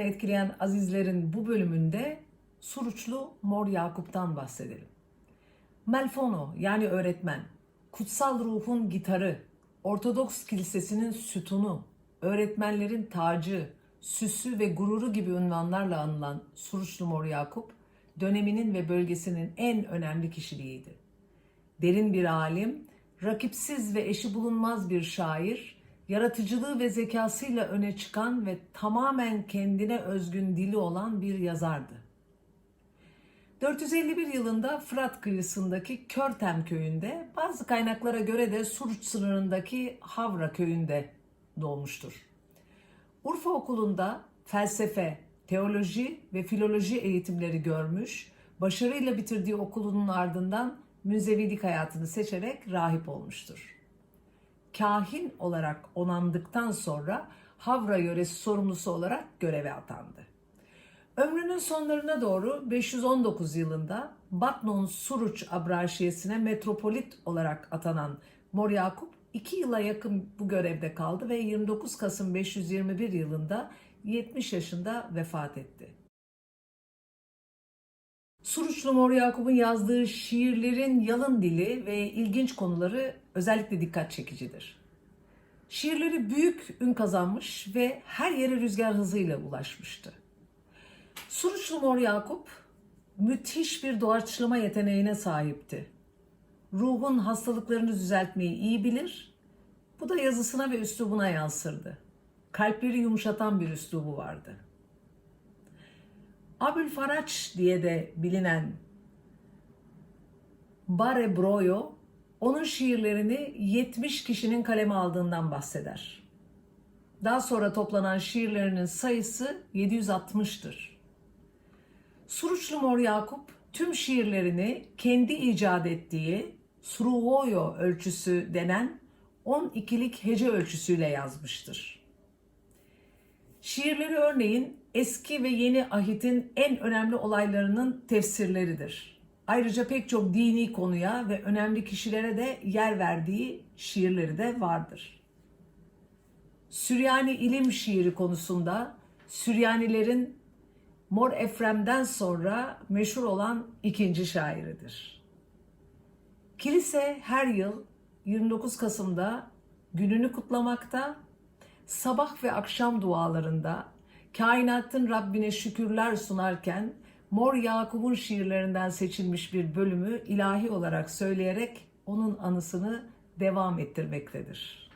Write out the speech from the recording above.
hayatını etkileyen azizlerin bu bölümünde Suruçlu Mor Yakup'tan bahsedelim. Melfono yani öğretmen, kutsal ruhun gitarı, Ortodoks kilisesinin sütunu, öğretmenlerin tacı, süsü ve gururu gibi unvanlarla anılan Suruçlu Mor Yakup, döneminin ve bölgesinin en önemli kişiliğiydi. Derin bir alim, rakipsiz ve eşi bulunmaz bir şair, yaratıcılığı ve zekasıyla öne çıkan ve tamamen kendine özgün dili olan bir yazardı. 451 yılında Fırat kıyısındaki Körtem köyünde, bazı kaynaklara göre de Suruç sınırındaki Havra köyünde doğmuştur. Urfa Okulu'nda felsefe, teoloji ve filoloji eğitimleri görmüş, başarıyla bitirdiği okulunun ardından münzevilik hayatını seçerek rahip olmuştur. Kahin olarak onandıktan sonra Havra yöresi sorumlusu olarak göreve atandı. Ömrünün sonlarına doğru 519 yılında Batnon Suruç Abraşiyesi'ne metropolit olarak atanan Mor Yakup 2 yıla yakın bu görevde kaldı ve 29 Kasım 521 yılında 70 yaşında vefat etti. Suruçlu Mor Yakup'un yazdığı şiirlerin yalın dili ve ilginç konuları özellikle dikkat çekicidir. Şiirleri büyük ün kazanmış ve her yere rüzgar hızıyla ulaşmıştı. Suruçlu Mor Yakup müthiş bir doğaçlama yeteneğine sahipti. Ruhun hastalıklarını düzeltmeyi iyi bilir. Bu da yazısına ve üslubuna yansırdı. Kalpleri yumuşatan bir üslubu vardı. Abülfaraç diye de bilinen Bare Broyo onun şiirlerini 70 kişinin kaleme aldığından bahseder. Daha sonra toplanan şiirlerinin sayısı 760'tır. Suruçlu Mor Yakup tüm şiirlerini kendi icat ettiği Suruvoyo ölçüsü denen 12'lik hece ölçüsüyle yazmıştır. Şiirleri örneğin eski ve yeni ahitin en önemli olaylarının tefsirleridir. Ayrıca pek çok dini konuya ve önemli kişilere de yer verdiği şiirleri de vardır. Süryani ilim şiiri konusunda Süryanilerin Mor Efrem'den sonra meşhur olan ikinci şairidir. Kilise her yıl 29 Kasım'da gününü kutlamakta, sabah ve akşam dualarında kainatın Rabbine şükürler sunarken Mor Yakup'un şiirlerinden seçilmiş bir bölümü ilahi olarak söyleyerek onun anısını devam ettirmektedir.